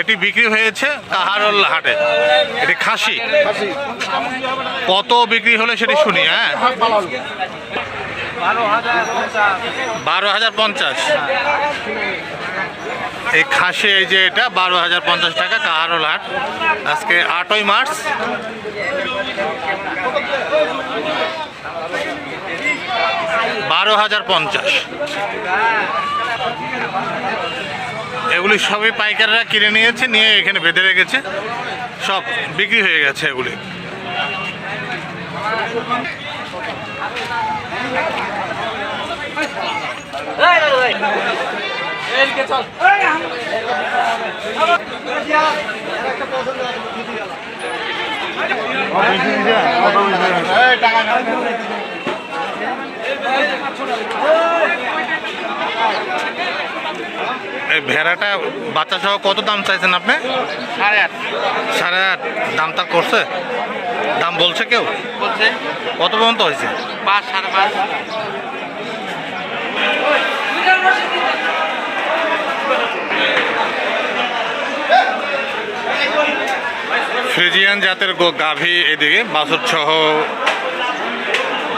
এটি বিক্রি হয়েছে কাহারল হাটে। এটি খাসি। কত বিক্রি হলে সেটি শুনি হ্যাঁ? বারো হাজার পঞ্চাশ। এই খাসি এই যে এটা, বারো হাজার পঞ্চাশ টাকা, কাহারল হাট। আজকে আটই মার্চ। বারো হাজার পঞ্চাশ। এগুলি সবই পাইকাররা কিনে নিয়েছে, নিয়ে এখানে বেঁধে রেখেছে। সব বিক্রি হয়ে গেছে এগুলি। এই ভেড়াটা বাচ্চা সহ কত দাম চাইছেন আপনি? সাড়ে আট। সাড়ে আট। দাম তার করছে? দাম বলছে কেউ? বলছে। কত পর্যন্ত হয়েছে? পাঁচ সাড়ে পাঁচ। ফ্রিজিয়ান জাতের গাভী এদিকে, বাছুর সহ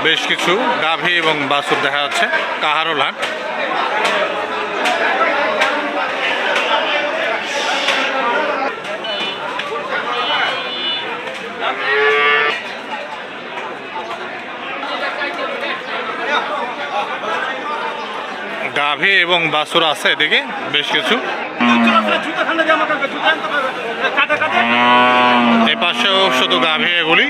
বেশ কিছু গাভী এবং বাছুর দেখা যাচ্ছে কাহারোল হাট গাভী এবং বাছুর আছে এদিকে, বেশ কিছু। দাবি এগুলি